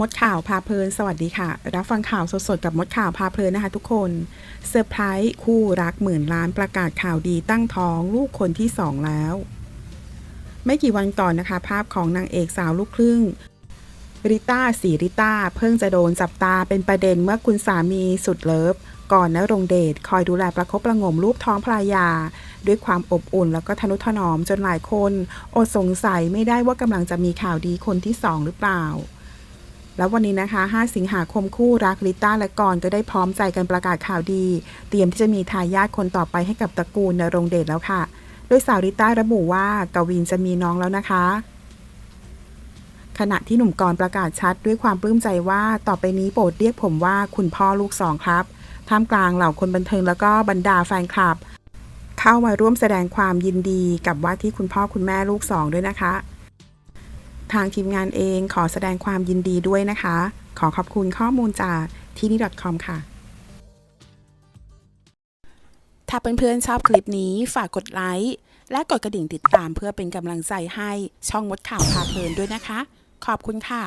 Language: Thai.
มดข่าวพาเพลิน สวัสดีค่ะ รับฟังข่าวสดๆกับมดข่าวพาเพลินนะคะทุกคนเซอร์ไพรส์คู่รักหมื่นล้านประกาศข่าวดีตั้งท้องลูกคนที่สองแล้ว ไม่กี่วันก่อนนะคะ ภาพของนางเอกสาวลูกครึ่งริต้าสีริต้า เพิ่งจะโดนจับตาเป็นประเด็นเมื่อคุณสามีสุดเลิฟ ก่อนนรงเดชคอยดูแลประคบประงมรูปท้องภรรยา ด้วยความอบอุ่นแล้วก็ทนุถนอมจนหลายคน อดสงสัยไม่ได้ว่ากำลังจะมีข่าวดีคนที่สองหรือเปล่า แล้ววันนี้นะคะ 5 สิงหาคมคู่รักลิต้าและกรก็ได้พร้อมใจกันประกาศข่าวดี เตรียมที่จะมีทายาทคนต่อไปให้กับตระกูลนรงเดชแล้วค่ะ โดยสาวลิต้าระบุว่ากวินจะมีน้องแล้วนะคะ ขณะที่หนุ่มกรประกาศชัดด้วยความปลื้มใจว่าต่อไปนี้โปรดเรียกผมว่าคุณพ่อลูกสองครับ ท่ามกลางเหล่าคนบันเทิงแล้วก็บรรดาแฟนคลับ เข้ามาร่วมแสดงความยินดีกับว่าที่คุณพ่อคุณแม่ลูกสองด้วยนะคะ ทางทีมงานเองขอแสดงความยินดีด้วยนะคะ ขอขอบคุณข้อมูลจากที่นี่ .com ค่ะ ถ้าเพื่อนๆชอบคลิปนี้ฝากกดไลค์และกดกระดิ่งติดตามเพื่อเป็นกำลังใจให้ช่องมดข่าวพาเพลินด้วยนะคะ ขอบคุณค่ะ